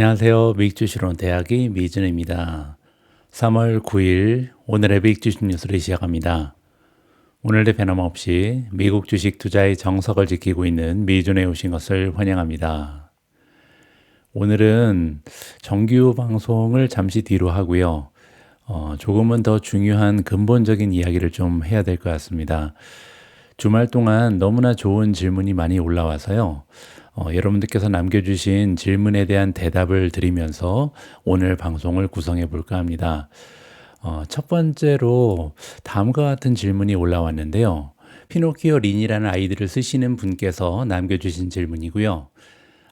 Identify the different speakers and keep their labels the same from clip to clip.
Speaker 1: 안녕하세요. 미국주식론 대학의 미준입니다. 3월 9일 오늘의 미국주식 뉴스를 시작합니다. 오늘도 변함없이 미국 주식 투자의 정석을 지키고 있는 미준에 오신 것을 환영합니다. 오늘은 정규 방송을 잠시 뒤로 하고요. 어, 조금은 더 중요한 근본적인 이야기를 좀 해야 될 것 같습니다. 주말 동안 너무나 좋은 질문이 많이 올라와서요. 어, 여러분들께서 남겨주신 질문에 대한 대답을 드리면서 오늘 방송을 구성해 볼까 합니다. 어, 첫 번째로 다음과 같은 질문이 올라왔는데요. 피노키오 린이라는 아이디를 쓰시는 분께서 남겨주신 질문이고요.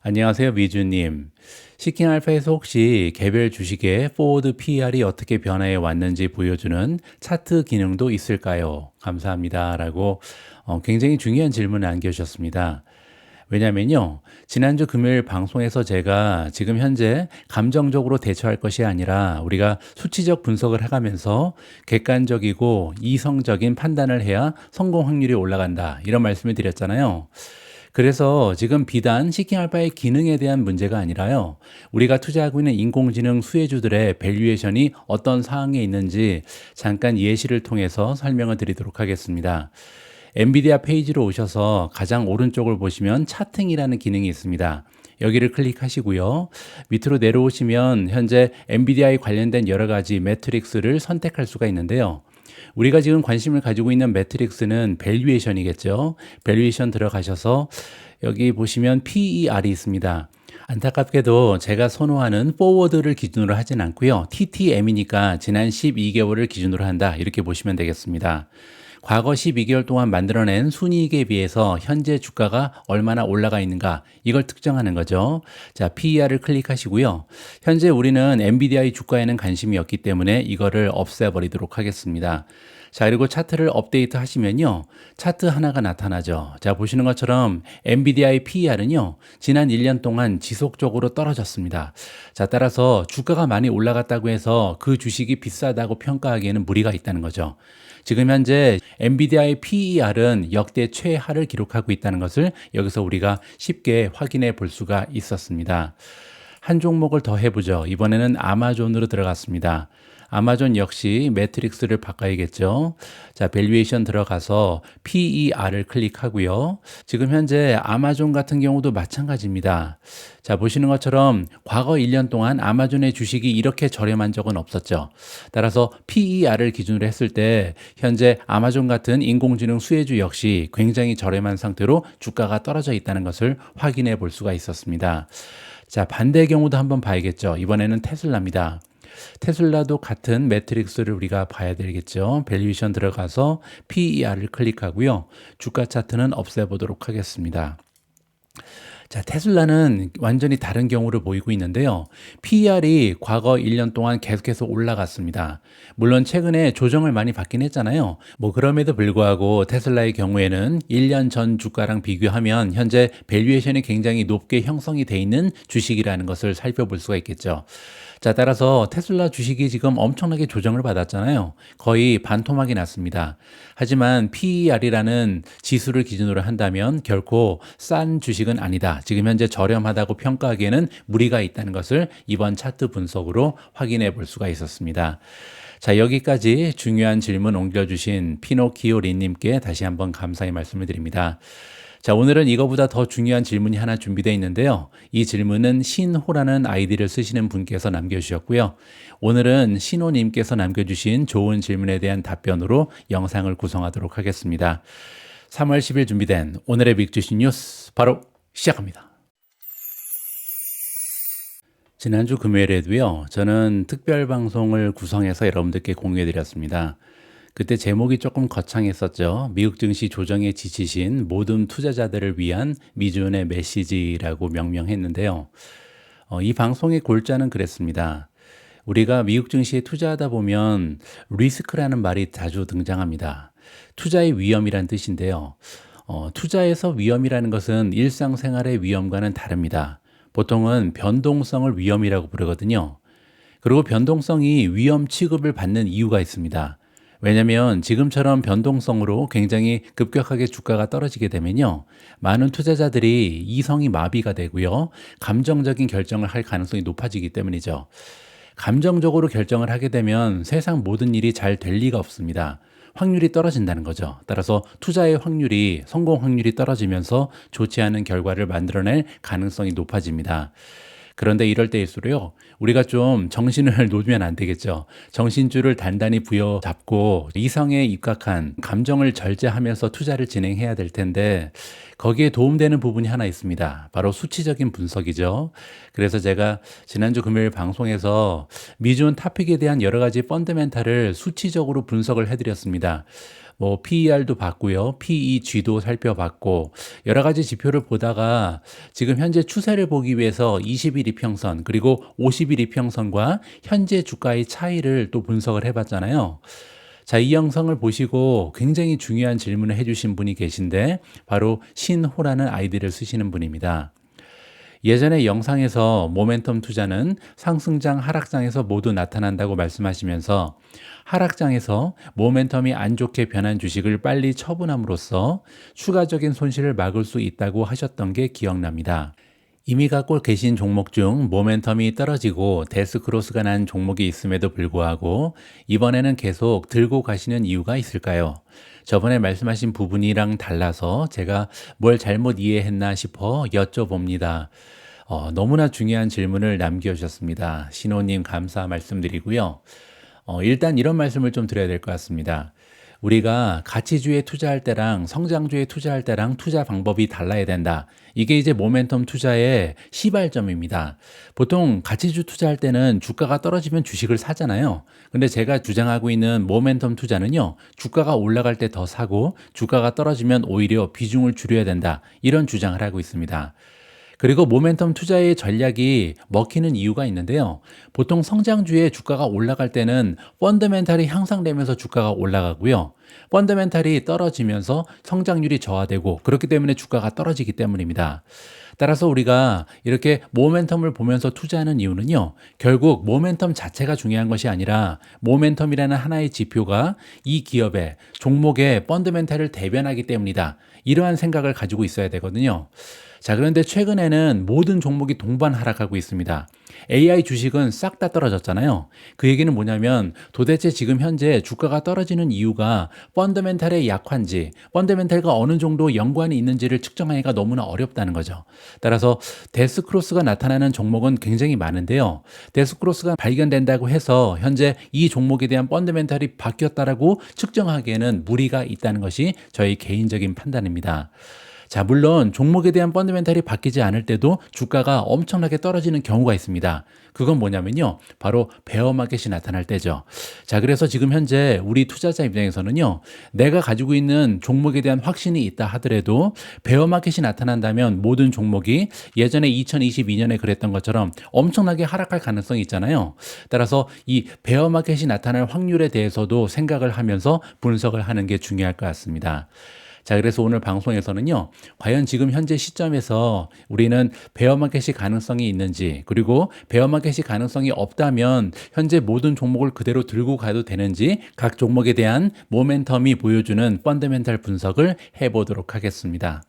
Speaker 1: 안녕하세요, 미주님. 시킹 알파에서 혹시 개별 주식의 포워드 PER이 어떻게 변화해 왔는지 보여주는 차트 기능도 있을까요? 감사합니다. 라고 어, 굉장히 중요한 질문을 남겨주셨습니다. 왜냐면요. 지난주 금요일 방송에서 제가 지금 현재 감정적으로 대처할 것이 아니라 우리가 수치적 분석을 해가면서 객관적이고 이성적인 판단을 해야 성공 확률이 올라간다. 이런 말씀을 드렸잖아요. 그래서 지금 비단 시킹 알파의 기능에 대한 문제가 아니라요. 우리가 투자하고 있는 인공지능 수혜주들의 밸류에이션이 어떤 상황에 있는지 잠깐 예시를 통해서 설명을 드리도록 하겠습니다. 엔비디아 페이지로 오셔서 가장 오른쪽을 보시면 차팅이라는 기능이 있습니다. 여기를 클릭하시고요. 밑으로 내려오시면 현재 엔비디아에 관련된 여러 가지 매트릭스를 선택할 수가 있는데요. 우리가 지금 관심을 가지고 있는 매트릭스는 밸류에이션이겠죠. 밸류에이션 들어가셔서 여기 보시면 PER이 있습니다. 안타깝게도 제가 선호하는 포워드를 기준으로 하진 않고요. TTM이니까 지난 12개월을 기준으로 한다. 이렇게 보시면 되겠습니다. 과거 12개월 동안 만들어낸 순이익에 비해서 현재 주가가 얼마나 올라가 있는가 이걸 특정하는 거죠. 자, PER을 클릭하시고요. 현재 우리는 엔비디아의 주가에는 관심이 없기 때문에 이거를 없애버리도록 하겠습니다. 자, 그리고 차트를 업데이트 하시면요. 차트 하나가 나타나죠. 자, 보시는 것처럼 엔비디아의 PER은요. 지난 1년 동안 지속적으로 떨어졌습니다. 자, 따라서 주가가 많이 올라갔다고 해서 그 주식이 비싸다고 평가하기에는 무리가 있다는 거죠. 지금 현재 엔비디아의 PER은 역대 최하를 기록하고 있다는 것을 여기서 우리가 쉽게 확인해 볼 수가 있었습니다. 한 종목을 더 해보죠. 이번에는 아마존으로 들어갔습니다. 아마존 역시 매트릭스를 바꿔야겠죠. 자, 밸류에이션 들어가서 PER을 클릭하고요. 지금 현재 아마존 같은 경우도 마찬가지입니다. 자, 보시는 것처럼 과거 1년 동안 아마존의 주식이 이렇게 저렴한 적은 없었죠. 따라서 PER을 기준으로 했을 때 현재 아마존 같은 인공지능 수혜주 역시 굉장히 저렴한 상태로 주가가 떨어져 있다는 것을 확인해 볼 수가 있었습니다. 자, 반대의 경우도 한번 봐야겠죠. 이번에는 테슬라입니다. 테슬라도 같은 매트릭스를 우리가 봐야 되겠죠. 밸류에이션 들어가서 PER을 클릭하고요. 주가 차트는 없애보도록 하겠습니다. 자, 테슬라는 완전히 다른 경우를 보이고 있는데요. PER이 과거 1년 동안 계속해서 올라갔습니다. 물론 최근에 조정을 많이 받긴 했잖아요. 뭐 그럼에도 불구하고 테슬라의 경우에는 1년 전 주가랑 비교하면 현재 밸류에이션이 굉장히 높게 형성이 돼 있는 주식이라는 것을 살펴볼 수가 있겠죠. 자, 따라서 테슬라 주식이 지금 엄청나게 조정을 받았잖아요. 거의 반토막이 났습니다. 하지만 PER이라는 지수를 기준으로 한다면 결코 싼 주식은 아니다. 지금 현재 저렴하다고 평가하기에는 무리가 있다는 것을 이번 차트 분석으로 확인해 볼 수가 있었습니다. 자, 여기까지 중요한 질문 옮겨주신 피노키오 린님께 다시 한번 감사의 말씀을 드립니다. 자, 오늘은 이거보다 더 중요한 질문이 하나 준비되어 있는데요. 이 질문은 신호라는 아이디를 쓰시는 분께서 남겨주셨고요. 오늘은 신호님께서 남겨주신 좋은 질문에 대한 답변으로 영상을 구성하도록 하겠습니다. 3월 10일 준비된 오늘의 빅주식 뉴스 바로 시작합니다. 지난주 금요일에도요, 저는 특별 방송을 구성해서 여러분들께 공유해 드렸습니다. 그때 제목이 조금 거창했었죠. 미국 증시 조정에 지치신 모든 투자자들을 위한 미준의 메시지라고 명명했는데요. 어, 이 방송의 골자는 그랬습니다. 우리가 미국 증시에 투자하다 보면 리스크라는 말이 자주 등장합니다. 투자의 위험이란 뜻인데요. 어, 투자에서 위험이라는 것은 일상생활의 위험과는 다릅니다. 보통은 변동성을 위험이라고 부르거든요. 그리고 변동성이 위험 취급을 받는 이유가 있습니다. 왜냐면 지금처럼 변동성으로 굉장히 급격하게 주가가 떨어지게 되면요. 많은 투자자들이 이성이 마비가 되고요. 감정적인 결정을 할 가능성이 높아지기 때문이죠. 감정적으로 결정을 하게 되면 세상 모든 일이 잘 될 리가 없습니다. 확률이 떨어진다는 거죠. 따라서 투자의 확률이 성공 확률이 떨어지면서 좋지 않은 결과를 만들어낼 가능성이 높아집니다. 그런데 이럴 때일수록요, 우리가 좀 정신을 놓으면 안 되겠죠. 정신줄을 단단히 부여잡고 이성에 입각한 감정을 절제하면서 투자를 진행해야 될 텐데, 거기에 도움되는 부분이 하나 있습니다. 바로 수치적인 분석이죠. 그래서 제가 지난주 금요일 방송에서 미준 타픽에 대한 여러 가지 펀드멘탈을 수치적으로 분석을 해드렸습니다. 뭐 PER도 봤고요. PEG도 살펴봤고 여러 가지 지표를 보다가 지금 현재 추세를 보기 위해서 20일 이평선 그리고 50일 이평선과 현재 주가의 차이를 또 분석을 해 봤잖아요. 자, 이 영상을 보시고 굉장히 중요한 질문을 해주신 분이 계신데 바로 신호라는 아이디를 쓰시는 분입니다. 예전에 영상에서 모멘텀 투자는 상승장, 하락장에서 모두 나타난다고 말씀하시면서 하락장에서 모멘텀이 안 좋게 변한 주식을 빨리 처분함으로써 추가적인 손실을 막을 수 있다고 하셨던 게 기억납니다. 이미 갖고 계신 종목 중 모멘텀이 떨어지고 데스크로스가 난 종목이 있음에도 불구하고 이번에는 계속 들고 가시는 이유가 있을까요? 저번에 말씀하신 부분이랑 달라서 제가 뭘 잘못 이해했나 싶어 여쭤봅니다. 어, 너무나 중요한 질문을 남겨주셨습니다. 신호님 감사 말씀드리고요. 어, 일단 이런 말씀을 좀 드려야 될 것 같습니다. 우리가 가치주에 투자할 때랑 성장주에 투자할 때랑 투자 방법이 달라야 된다. 이게 이제 모멘텀 투자의 시발점입니다. 보통 가치주 투자할 때는 주가가 떨어지면 주식을 사잖아요. 근데 제가 주장하고 있는 모멘텀 투자는요, 주가가 올라갈 때 더 사고 주가가 떨어지면 오히려 비중을 줄여야 된다. 이런 주장을 하고 있습니다. 그리고 모멘텀 투자의 전략이 먹히는 이유가 있는데요. 보통 성장주의 주가가 올라갈 때는 펀더멘탈이 향상되면서 주가가 올라가고요. 펀더멘탈이 떨어지면서 성장률이 저하되고 그렇기 때문에 주가가 떨어지기 때문입니다. 따라서 우리가 이렇게 모멘텀을 보면서 투자하는 이유는요. 결국 모멘텀 자체가 중요한 것이 아니라 모멘텀이라는 하나의 지표가 이 기업의 종목의 펀더멘탈을 대변하기 때문이다. 이러한 생각을 가지고 있어야 되거든요. 자, 그런데 최근에는 모든 종목이 동반 하락하고 있습니다. AI 주식은 싹 다 떨어졌잖아요. 그 얘기는 뭐냐면 도대체 지금 현재 주가가 떨어지는 이유가 펀더멘탈의 약한지, 펀더멘탈과 어느 정도 연관이 있는지를 측정하기가 너무나 어렵다는 거죠. 따라서 데스크로스가 나타나는 종목은 굉장히 많은데요. 데스크로스가 발견된다고 해서 현재 이 종목에 대한 펀더멘탈이 바뀌었다라고 측정하기에는 무리가 있다는 것이 저희 개인적인 판단입니다. 자, 물론 종목에 대한 펀드멘탈이 바뀌지 않을 때도 주가가 엄청나게 떨어지는 경우가 있습니다. 그건 뭐냐면요. 바로 베어마켓이 나타날 때죠. 자, 그래서 지금 현재 우리 투자자 입장에서는요. 내가 가지고 있는 종목에 대한 확신이 있다 하더라도 베어마켓이 나타난다면 모든 종목이 예전에 2022년에 그랬던 것처럼 엄청나게 하락할 가능성이 있잖아요. 따라서 이 베어마켓이 나타날 확률에 대해서도 생각을 하면서 분석을 하는 게 중요할 것 같습니다. 자, 그래서 오늘 방송에서는요, 과연 지금 현재 시점에서 우리는 베어마켓이 가능성이 있는지, 그리고 베어마켓이 가능성이 없다면 현재 모든 종목을 그대로 들고 가도 되는지 각 종목에 대한 모멘텀이 보여주는 펀더멘탈 분석을 해보도록 하겠습니다.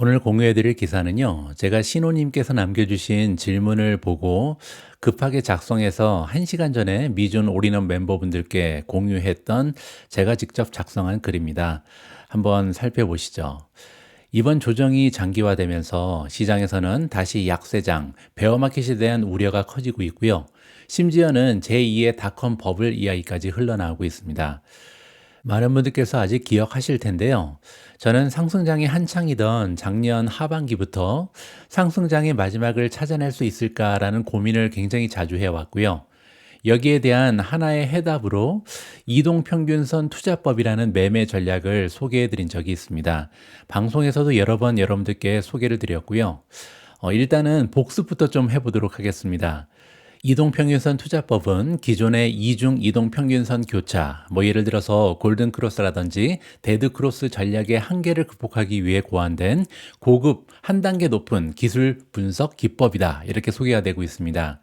Speaker 1: 오늘 공유해드릴 기사는요, 제가 신호님께서 남겨주신 질문을 보고 급하게 작성해서 1시간 전에 미준 올인원 멤버분들께 공유했던 제가 직접 작성한 글입니다. 한번 살펴보시죠. 이번 조정이 장기화되면서 시장에서는 다시 약세장, 베어마켓에 대한 우려가 커지고 있고요. 심지어는 제2의 닷컴 버블 이야기까지 흘러나오고 있습니다. 많은 분들께서 아직 기억하실 텐데요. 저는 상승장이 한창이던 작년 하반기부터 상승장의 마지막을 찾아낼 수 있을까라는 고민을 굉장히 자주 해왔고요. 여기에 대한 하나의 해답으로 이동평균선 투자법이라는 매매 전략을 소개해 드린 적이 있습니다. 방송에서도 여러 번 여러분들께 소개를 드렸고요. 어, 일단은 복습부터 좀 해보도록 하겠습니다. 이동평균선 투자법은 기존의 이중 이동평균선 교차, 뭐 예를 들어서 골든크로스라든지 데드크로스 전략의 한계를 극복하기 위해 고안된 고급 한 단계 높은 기술 분석 기법이다. 이렇게 소개가 되고 있습니다.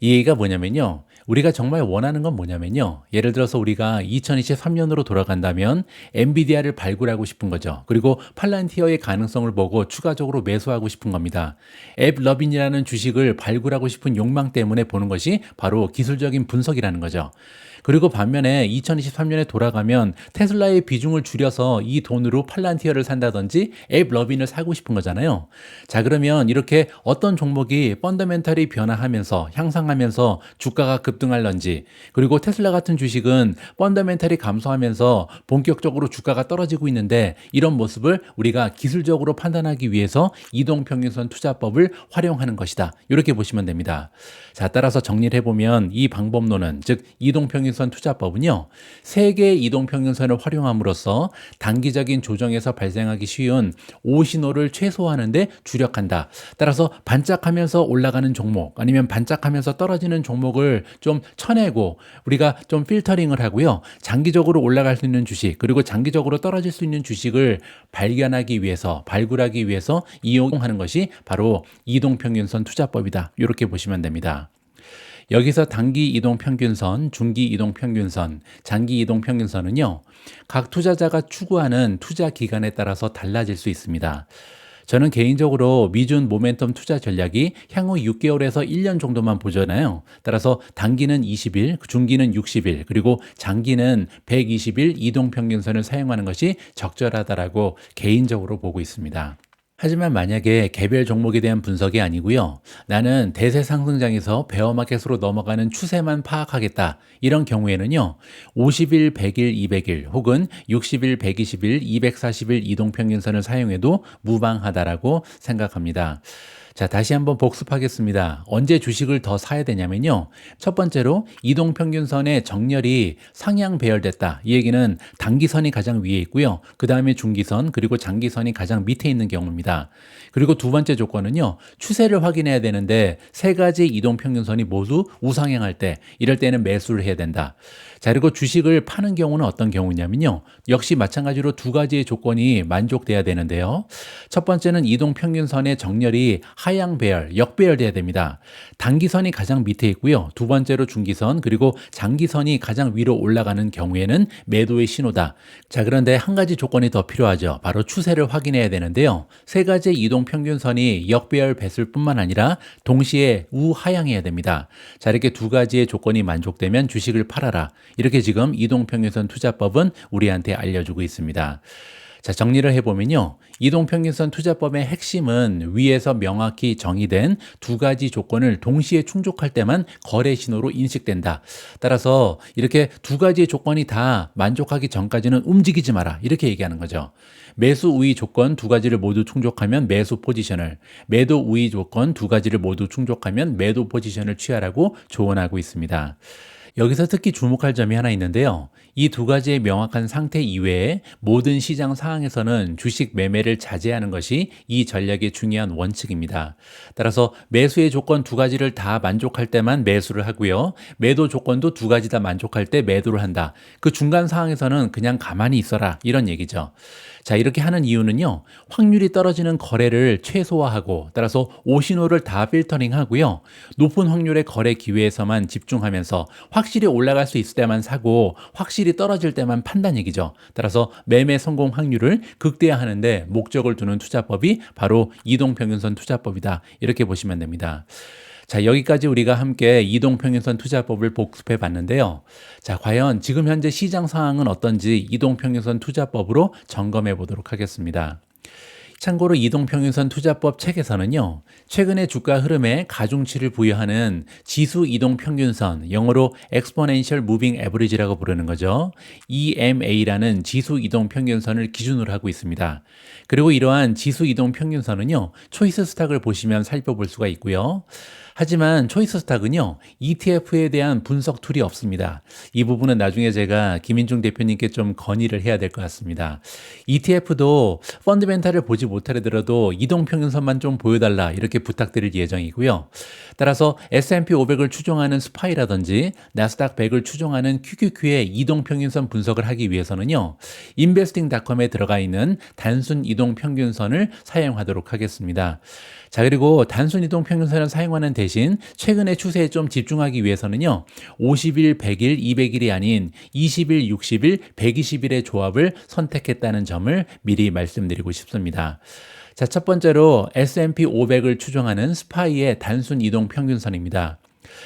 Speaker 1: 이 얘기가 뭐냐면요. 우리가 정말 원하는 건 뭐냐면요. 예를 들어서 우리가 2023년으로 돌아간다면 엔비디아를 발굴하고 싶은 거죠. 그리고 팔란티어의 가능성을 보고 추가적으로 매수하고 싶은 겁니다. 앱 러빈이라는 주식을 발굴하고 싶은 욕망 때문에 보는 것이 바로 기술적인 분석이라는 거죠. 그리고 반면에 2023년에 돌아가면 테슬라의 비중을 줄여서 이 돈으로 팔란티어를 산다든지 앱 러빈을 사고 싶은 거잖아요. 자, 그러면 이렇게 어떤 종목이 펀더멘탈이 변화하면서 향상하면서 주가가 급등할런지 그리고 테슬라 같은 주식은 펀더멘탈이 감소하면서 본격적으로 주가가 떨어지고 있는데 이런 모습을 우리가 기술적으로 판단하기 위해서 이동평균선 투자법을 활용하는 것이다. 이렇게 보시면 됩니다. 자, 따라서 정리를 해보면 이 방법론은 즉 이동평균선 투자법은요. 세 개의 이동평균선을 활용함으로써 단기적인 조정에서 발생하기 쉬운 오신호를 최소화하는데 주력한다. 따라서 반짝하면서 올라가는 종목 아니면 반짝하면서 떨어지는 종목을 좀 쳐내고 우리가 좀 필터링을 하고요. 장기적으로 올라갈 수 있는 주식 그리고 장기적으로 떨어질 수 있는 주식을 발견하기 위해서 발굴하기 위해서 이용하는 것이 바로 이동평균선 투자법이다. 이렇게 보시면 됩니다. 여기서 단기 이동 평균선, 중기 이동 평균선, 장기 이동 평균선은요, 각 투자자가 추구하는 투자 기간에 따라서 달라질 수 있습니다. 저는 개인적으로 미준 모멘텀 투자 전략이 향후 6개월에서 1년 정도만 보잖아요. 따라서 단기는 20일, 중기는 60일, 그리고 장기는 120일 이동 평균선을 사용하는 것이 적절하다라고 개인적으로 보고 있습니다. 하지만 만약에 개별 종목에 대한 분석이 아니고요. 나는 대세 상승장에서 베어마켓으로 넘어가는 추세만 파악하겠다. 이런 경우에는요. 50일, 100일, 200일 혹은 60일, 120일, 240일 이동평균선을 사용해도 무방하다라고 생각합니다. 자, 다시 한번 복습하겠습니다. 언제 주식을 더 사야 되냐면요. 첫 번째로 이동 평균선의 정렬이 상향 배열됐다. 이 얘기는 단기선이 가장 위에 있고요. 그 다음에 중기선, 그리고 장기선이 가장 밑에 있는 경우입니다. 그리고 두 번째 조건은요. 추세를 확인해야 되는데 세 가지 이동 평균선이 모두 우상향할 때, 이럴 때는 매수를 해야 된다. 자, 그리고 주식을 파는 경우는 어떤 경우냐면요. 역시 마찬가지로 두 가지의 조건이 만족돼야 되는데요. 첫 번째는 이동 평균선의 정렬이 하향 배열, 역배열돼야 됩니다. 단기선이 가장 밑에 있고요. 두 번째로 중기선, 그리고 장기선이 가장 위로 올라가는 경우에는 매도의 신호다. 자, 그런데 한 가지 조건이 더 필요하죠. 바로 추세를 확인해야 되는데요. 세 가지 이동 평균선이 역배열 배슬 뿐만 아니라 동시에 우하향해야 됩니다. 자, 이렇게 두 가지의 조건이 만족되면 주식을 팔아라. 이렇게 지금 이동평균선 투자법은 우리한테 알려주고 있습니다. 자, 정리를 해보면요. 이동평균선 투자법의 핵심은 위에서 명확히 정의된 두 가지 조건을 동시에 충족할 때만 거래 신호로 인식된다. 따라서 이렇게 두 가지의 조건이 다 만족하기 전까지는 움직이지 마라. 이렇게 얘기하는 거죠. 매수 우위 조건 두 가지를 모두 충족하면 매수 포지션을, 매도 우위 조건 두 가지를 모두 충족하면 매도 포지션을 취하라고 조언하고 있습니다. 여기서 특히 주목할 점이 하나 있는데요. 이 두 가지의 명확한 상태 이외에 모든 시장 상황에서는 주식 매매를 자제하는 것이 이 전략의 중요한 원칙입니다. 따라서 매수의 조건 두 가지를 다 만족할 때만 매수를 하고요. 매도 조건도 두 가지 다 만족할 때 매도를 한다. 그 중간 상황에서는 그냥 가만히 있어라. 이런 얘기죠. 자, 이렇게 하는 이유는요. 확률이 떨어지는 거래를 최소화하고 따라서 오신호를 다 필터링 하고요. 높은 확률의 거래 기회에서만 집중하면서 확실히 올라갈 수 있을 때만 사고 확실히 떨어질 때만 판단 얘기죠. 따라서 매매 성공 확률을 극대화하는데 목적을 두는 투자법이 바로 이동평균선 투자법이다. 이렇게 보시면 됩니다. 자, 여기까지 우리가 함께 이동평균선 투자법을 복습해 봤는데요. 자, 과연 지금 현재 시장 상황은 어떤지 이동평균선 투자법으로 점검해 보도록 하겠습니다. 참고로 이동평균선 투자법 책에서는요, 최근의 주가 흐름에 가중치를 부여하는 지수 이동평균선, 영어로 Exponential Moving Average라고 부르는 거죠. EMA라는 지수 이동평균선을 기준으로 하고 있습니다. 그리고 이러한 지수 이동평균선은요, 초이스 스탁을 보시면 살펴볼 수가 있고요. 하지만 초이스 스탁은요, ETF에 대한 분석 툴이 없습니다. 이 부분은 나중에 제가 김인중 대표님께 좀 건의를 해야 될 것 같습니다. ETF도 펀드멘탈을 보지 못하더라도 이동평균선만 좀 보여달라 이렇게 부탁드릴 예정이고요. 따라서 S&P 500을 추종하는 스파이라든지 나스닥 100을 추종하는 QQQ의 이동평균선 분석을 하기 위해서는요, 인베스팅닷컴에 들어가 있는 단순 이동평균선을 사용하도록 하겠습니다. 자, 그리고 단순 이동 평균선을 사용하는 대신 대신 최근의 추세에 좀 집중하기 위해서는요. 50일, 100일, 200일이 아닌 20일, 60일, 120일의 조합을 선택했다는 점을 미리 말씀드리고 싶습니다. 자, 첫 번째로 S&P 500을 추종하는 스파이의 단순 이동 평균선입니다.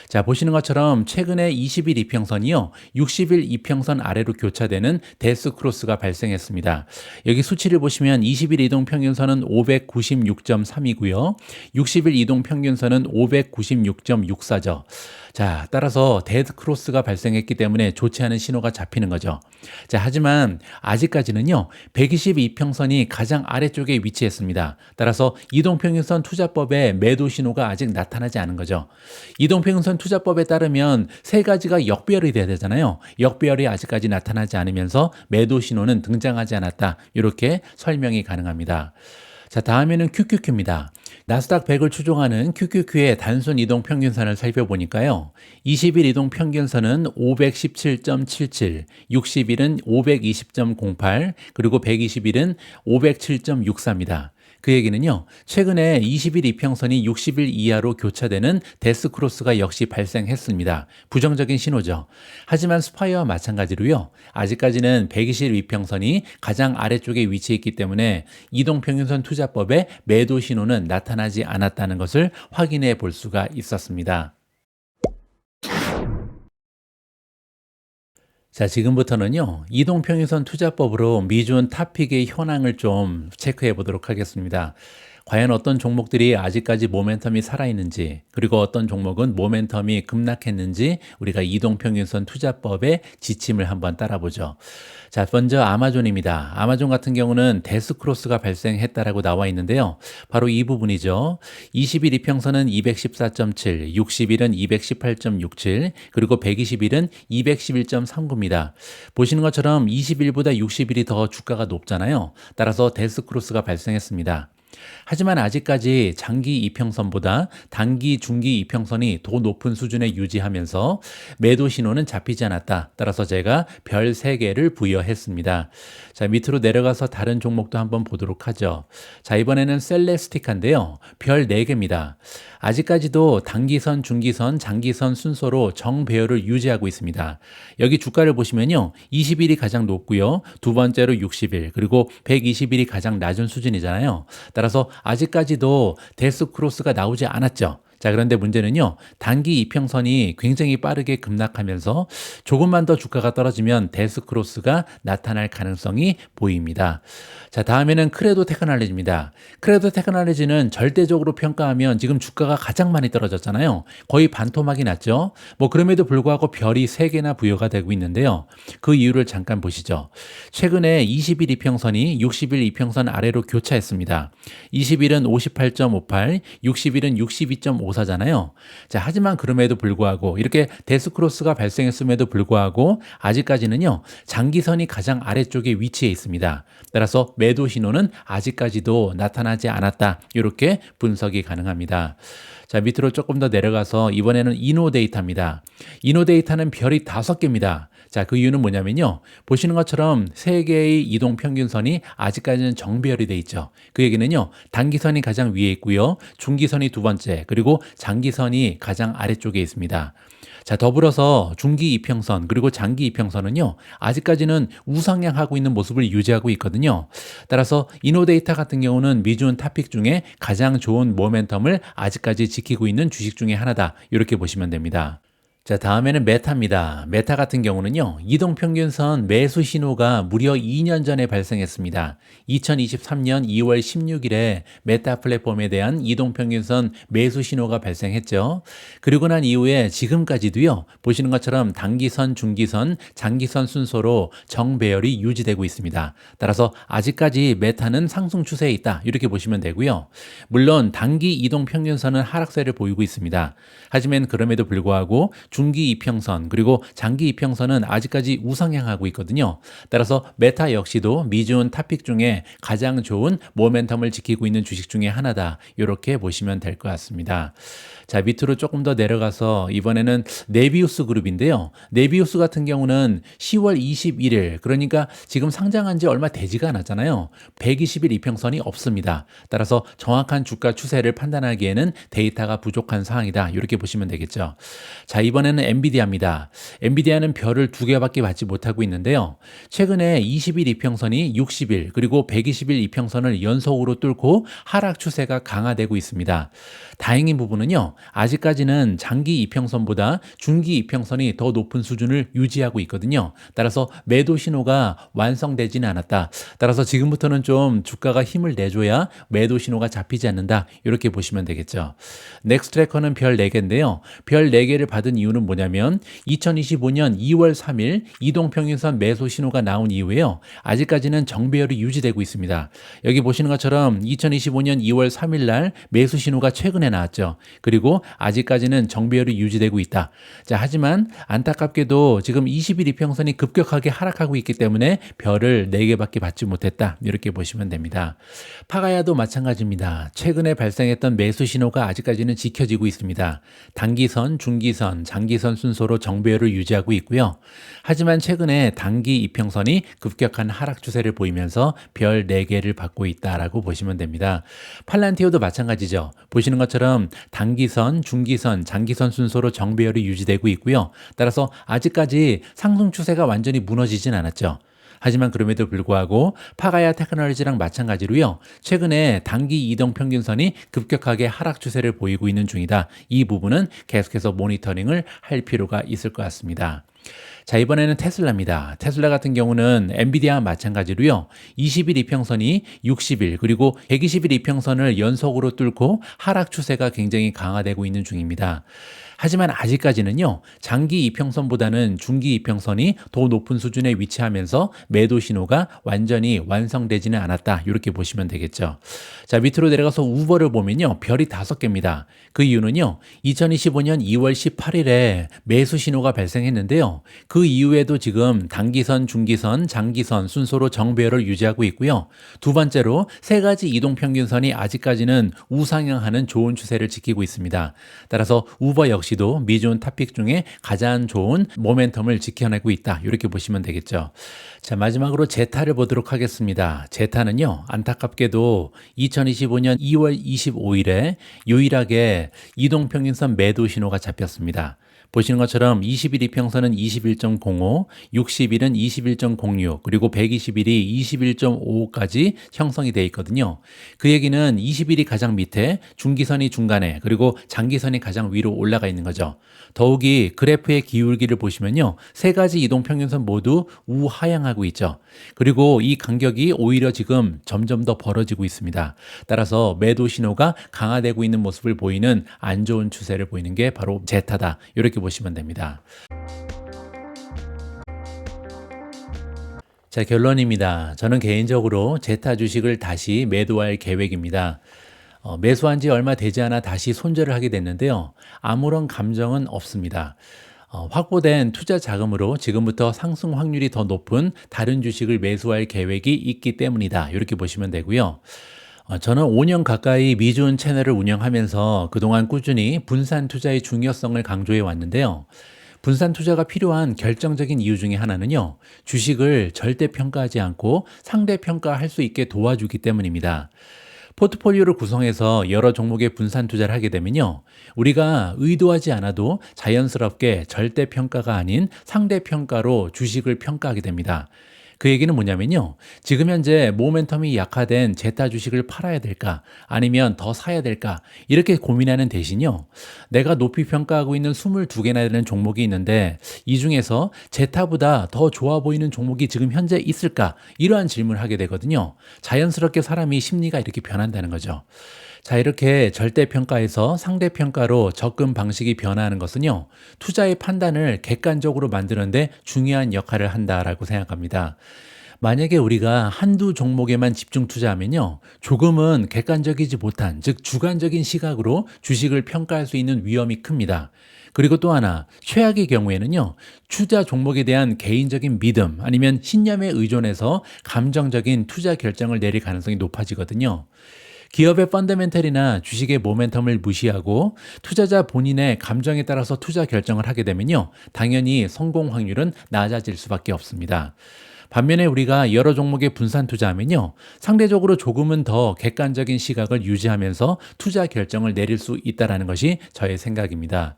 Speaker 1: 자, 보시는 것처럼 최근에 20일 이평선이요. 60일 이평선 아래로 교차되는 데스 크로스가 발생했습니다. 여기 수치를 보시면 20일 이동 평균선은 596.3이고요. 60일 이동 평균선은 596.64죠. 자, 따라서 데드 크로스가 발생했기 때문에 좋지 않은 신호가 잡히는 거죠. 자, 하지만 아직까지는요, 122평선이 가장 아래쪽에 위치했습니다. 따라서 이동평균선 투자법에 매도 신호가 아직 나타나지 않은 거죠. 이동평균선 투자법에 따르면 세 가지가 역배열이 돼야 되잖아요. 역배열이 아직까지 나타나지 않으면서 매도 신호는 등장하지 않았다. 이렇게 설명이 가능합니다. 자, 다음에는 QQQ입니다. 나스닥 100을 추종하는 QQQ의 단순 이동 평균선을 살펴보니까요. 20일 이동 평균선은 517.77, 60일은 520.08, 그리고 120일은 507.64입니다. 그 얘기는요, 최근에 20일 이평선이 60일 이하로 교차되는 데스크로스가 역시 발생했습니다. 부정적인 신호죠. 하지만 스파이와 마찬가지로요, 아직까지는 120일 이평선이 가장 아래쪽에 위치해 있기 때문에 이동평균선 투자법의 매도 신호는 나타나지 않았다는 것을 확인해 볼 수가 있었습니다. 자, 지금부터는요, 이동평균선 투자법으로 미준 탑픽의 현황을 좀 체크해 보도록 하겠습니다. 과연 어떤 종목들이 아직까지 모멘텀이 살아있는지, 그리고 어떤 종목은 모멘텀이 급락했는지 우리가 이동평균선 투자법의 지침을 한번 따라보죠. 자, 먼저 아마존입니다. 아마존 같은 경우는 데스크로스가 발생했다라고 나와 있는데요. 바로 이 부분이죠. 20일 이평선은 214.7, 60일은 218.67, 그리고 120일은 211.39입니다. 보시는 것처럼 20일보다 60일이 더 주가가 높잖아요. 따라서 데스크로스가 발생했습니다. 하지만 아직까지 장기 이평선보다 단기 중기 이평선이 더 높은 수준에 유지하면서 매도 신호는 잡히지 않았다. 따라서 제가 별 3개를 부여했습니다. 자, 밑으로 내려가서 다른 종목도 한번 보도록 하죠. 자, 이번에는 셀레스틱한데요. 별 4개입니다. 아직까지도 단기선, 중기선, 장기선 순서로 정배열을 유지하고 있습니다. 여기 주가를 보시면요. 20일이 가장 높고요. 두 번째로 60일, 그리고 120일이 가장 낮은 수준이잖아요. 따라서 아직까지도 데스 크로스가 나오지 않았죠. 자, 그런데 문제는요, 단기 이평선이 굉장히 빠르게 급락하면서 조금만 더 주가가 떨어지면 데스 크로스가 나타날 가능성이 보입니다. 자, 다음에는 크레도 테크놀로지입니다. 크레도 테크놀로지는 절대적으로 평가하면 지금 주가가 가장 많이 떨어졌잖아요. 거의 반토막이 났죠. 뭐 그럼에도 불구하고 별이 3개나 부여가 되고 있는데요. 그 이유를 잠깐 보시죠. 최근에 20일 이평선이 60일 이평선 아래로 교차했습니다. 20일은 58.58, 60일은 62.5 오사잖아요. 자, 하지만 그럼에도 불구하고 이렇게 데스크로스가 발생했음에도 불구하고 아직까지는요, 장기선이 가장 아래쪽에 위치해 있습니다. 따라서 매도 신호는 아직까지도 나타나지 않았다. 이렇게 분석이 가능합니다. 자, 밑으로 조금 더 내려가서 이번에는 이노 데이터입니다. 이노 데이터는 별이 다섯 개입니다. 자, 그 이유는 뭐냐면요. 보시는 것처럼 세 개의 이동 평균선이 아직까지는 정배열이 돼 있죠. 그 얘기는요. 단기선이 가장 위에 있고요. 중기선이 두 번째, 그리고 장기선이 가장 아래쪽에 있습니다. 자, 더불어서 중기 이평선 그리고 장기 이평선은요. 아직까지는 우상향하고 있는 모습을 유지하고 있거든요. 따라서 이노데이터 같은 경우는 미준 탑픽 중에 가장 좋은 모멘텀을 아직까지 지키고 있는 주식 중에 하나다. 이렇게 보시면 됩니다. 자, 다음에는 메타입니다. 메타 같은 경우는요, 이동평균선 매수 신호가 무려 2년 전에 발생했습니다. 2023년 2월 16일에 메타 플랫폼에 대한 이동평균선 매수 신호가 발생했죠. 그리고 난 이후에 지금까지도요, 보시는 것처럼 단기선, 중기선, 장기선 순서로 정배열이 유지되고 있습니다. 따라서 아직까지 메타는 상승 추세에 있다. 이렇게 보시면 되고요. 물론 단기 이동평균선은 하락세를 보이고 있습니다. 하지만 그럼에도 불구하고 중기 이평선 그리고 장기 이평선은 아직까지 우상향하고 있거든요. 따라서 메타 역시도 미준 탑픽 중에 가장 좋은 모멘텀을 지키고 있는 주식 중에 하나다. 이렇게 보시면 될 것 같습니다. 자, 밑으로 조금 더 내려가서 이번에는 네비우스 그룹인데요. 네비우스 같은 경우는 10월 21일, 그러니까 지금 상장한 지 얼마 되지가 않았잖아요. 120일 이평선이 없습니다. 따라서 정확한 주가 추세를 판단하기에는 데이터가 부족한 상황이다. 이렇게 보시면 되겠죠. 자, 이번에는 엔비디아입니다. 엔비디아는 별을 두 개밖에 받지 못하고 있는데요. 최근에 20일 이평선이 60일, 그리고 120일 이평선을 연속으로 뚫고 하락 추세가 강화되고 있습니다. 다행인 부분은요, 아직까지는 장기 이평선보다 중기 이평선이 더 높은 수준을 유지하고 있거든요. 따라서 매도 신호가 완성되지는 않았다. 따라서 지금부터는 좀 주가가 힘을 내줘야 매도 신호가 잡히지 않는다. 이렇게 보시면 되겠죠. 넥스트래커는 별 4개인데요. 별 4개를 받은 이유는 뭐냐면 2025년 2월 3일 이동평균선 매수 신호가 나온 이후에요. 아직까지는 정배열이 유지되고 있습니다. 여기 보시는 것처럼 2025년 2월 3일 날 매수 신호가 최근에 나왔죠. 그리고 아직까지는 정배열이 유지되고 있다. 자, 하지만 안타깝게도 지금 20일 이평선이 급격하게 하락하고 있기 때문에 별을 4개밖에 받지 못했다. 이렇게 보시면 됩니다. 파가야도 마찬가지입니다. 최근에 발생했던 매수 신호가 아직까지는 지켜지고 있습니다. 단기선, 중기선, 장기선 순서로 정배열을 유지하고 있고요. 하지만 최근에 단기 이평선이 급격한 하락 추세를 보이면서 별 4개를 받고 있다라고 보시면 됩니다. 팔란티오도 마찬가지죠. 보시는 것처럼 단기선, 중기선, 장기선 순서로 정배열이 유지되고 있고요. 따라서 아직까지 상승 추세가 완전히 무너지진 않았죠. 하지만 그럼에도 불구하고 파가야 테크놀로지랑 마찬가지로요. 최근에 단기 이동 평균선이 급격하게 하락 추세를 보이고 있는 중이다. 이 부분은 계속해서 모니터링을 할 필요가 있을 것 같습니다. 자, 이번에는 테슬라입니다. 테슬라 같은 경우는 엔비디아와 마찬가지로요. 20일 이평선이 60일 그리고 120일 이평선을 연속으로 뚫고 하락 추세가 굉장히 강화되고 있는 중입니다. 하지만 아직까지는요, 장기 이평선보다는 중기 이평선이 더 높은 수준에 위치하면서 매도 신호가 완전히 완성되지는 않았다. 이렇게 보시면 되겠죠. 자, 밑으로 내려가서 우버를 보면요, 별이 다섯 개입니다. 그 이유는요, 2025년 2월 18일에 매수 신호가 발생했는데요. 그 이후에도 지금 단기선, 중기선, 장기선 순서로 정배열을 유지하고 있고요. 두 번째로 세 가지 이동 평균선이 아직까지는 우상향하는 좋은 추세를 지키고 있습니다. 따라서 우버 역시 역시도 미존 탑픽 중에 가장 좋은 모멘텀을 지켜내고 있다. 이렇게 보시면 되겠죠. 자, 마지막으로 제타를 보도록 하겠습니다. 제타는요, 안타깝게도 2025년 2월 25일에 유일하게 이동평균선 매도 신호가 잡혔습니다. 보시는 것처럼 20일 이평선은 21.05, 60일은 21.06, 그리고 120일이 21.55까지 형성이 되어 있거든요. 그 얘기는 20일이 가장 밑에, 중기선이 중간에, 그리고 장기선이 가장 위로 올라가 있는 거죠. 더욱이 그래프의 기울기를 보시면요. 세 가지 이동 평균선 모두 우하향하고 있죠. 그리고 이 간격이 오히려 지금 점점 더 벌어지고 있습니다. 따라서 매도 신호가 강화되고 있는 모습을 보이는 안 좋은 추세를 보이는 게 바로 제타다. 이렇게 보시면 됩니다. 자, 결론입니다. 저는 개인적으로 제타 주식을 다시 매도할 계획입니다. 어, 매수한 지 얼마 되지 않아 다시 손절을 하게 됐는데요. 아무런 감정은 없습니다. 어, 확보된 투자 자금으로 지금부터 상승 확률이 더 높은 다른 주식을 매수할 계획이 있기 때문이다. 이렇게 보시면 되고요. 어, 저는 5년 가까이 미준 채널을 운영하면서 그동안 꾸준히 분산 투자의 중요성을 강조해 왔는데요. 분산 투자가 필요한 결정적인 이유 중에 하나는요, 주식을 절대 평가하지 않고 상대 평가할 수 있게 도와주기 때문입니다. 포트폴리오를 구성해서 여러 종목에 분산 투자를 하게 되면요. 우리가 의도하지 않아도 자연스럽게 절대 평가가 아닌 상대 평가로 주식을 평가하게 됩니다. 그 얘기는 뭐냐면요. 지금 현재 모멘텀이 약화된 제타 주식을 팔아야 될까? 아니면 더 사야 될까? 이렇게 고민하는 대신요. 내가 높이 평가하고 있는 22개나 되는 종목이 있는데 이 중에서 제타보다 더 좋아 보이는 종목이 지금 현재 있을까? 이러한 질문을 하게 되거든요. 자연스럽게 사람이 심리가 이렇게 변한다는 거죠. 자, 이렇게 절대평가에서 상대평가로 접근 방식이 변화하는 것은요, 투자의 판단을 객관적으로 만드는데 중요한 역할을 한다라고 생각합니다. 만약에 우리가 한두 종목에만 집중 투자하면요, 조금은 객관적이지 못한, 즉, 주관적인 시각으로 주식을 평가할 수 있는 위험이 큽니다. 그리고 또 하나, 최악의 경우에는요, 투자 종목에 대한 개인적인 믿음 아니면 신념에 의존해서 감정적인 투자 결정을 내릴 가능성이 높아지거든요. 기업의 펀더멘털이나 주식의 모멘텀을 무시하고 투자자 본인의 감정에 따라서 투자 결정을 하게 되면요. 당연히 성공 확률은 낮아질 수밖에 없습니다. 반면에 우리가 여러 종목에 분산 투자하면요. 상대적으로 조금은 더 객관적인 시각을 유지하면서 투자 결정을 내릴 수 있다라는 것이 저의 생각입니다.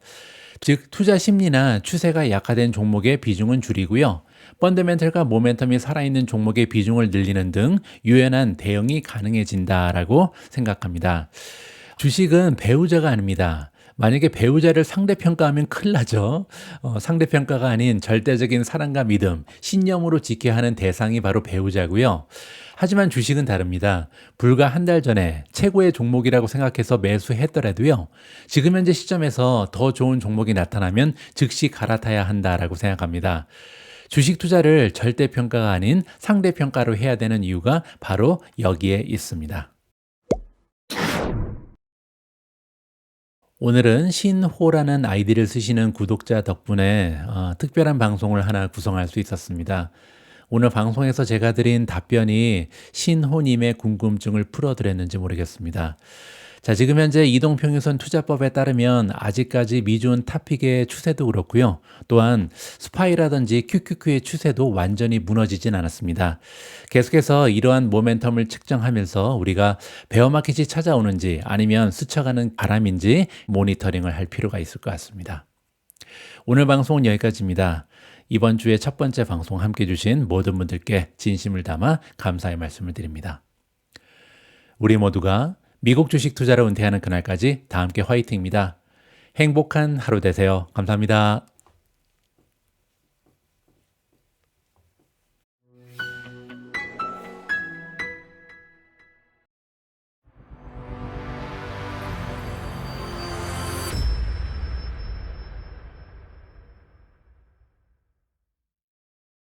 Speaker 1: 즉, 투자 심리나 추세가 약화된 종목의 비중은 줄이고요. 펀더멘털과 모멘텀이 살아있는 종목의 비중을 늘리는 등 유연한 대응이 가능해진다라고 생각합니다. 주식은 배우자가 아닙니다. 만약에 배우자를 상대평가하면 큰일 나죠. 어, 상대평가가 아닌 절대적인 사랑과 믿음, 신념으로 지켜야 하는 대상이 바로 배우자고요. 하지만 주식은 다릅니다. 불과 한 달 전에 최고의 종목이라고 생각해서 매수했더라도요. 지금 현재 시점에서 더 좋은 종목이 나타나면 즉시 갈아타야 한다라고 생각합니다. 주식 투자를 절대 평가가 아닌 상대 평가로 해야 되는 이유가 바로 여기에 있습니다. 오늘은 신호라는 아이디를 쓰시는 구독자 덕분에 어, 특별한 방송을 하나 구성할 수 있었습니다. 오늘 방송에서 제가 드린 답변이 신호님의 궁금증을 풀어드렸는지 모르겠습니다. 자, 지금 현재 이동평균선 투자법에 따르면 아직까지 미준 탑픽의 추세도 그렇고요. 또한 스파이라든지 QQQ의 추세도 완전히 무너지진 않았습니다. 계속해서 이러한 모멘텀을 측정하면서 우리가 베어마켓이 찾아오는지 아니면 스쳐가는 바람인지 모니터링을 할 필요가 있을 것 같습니다. 오늘 방송은 여기까지입니다. 이번 주에 첫 번째 방송 함께 해주신 모든 분들께 진심을 담아 감사의 말씀을 드립니다. 우리 모두가 미국 주식 투자를 은퇴하는 그날까지 다 함께 화이팅입니다. 행복한 하루 되세요. 감사합니다.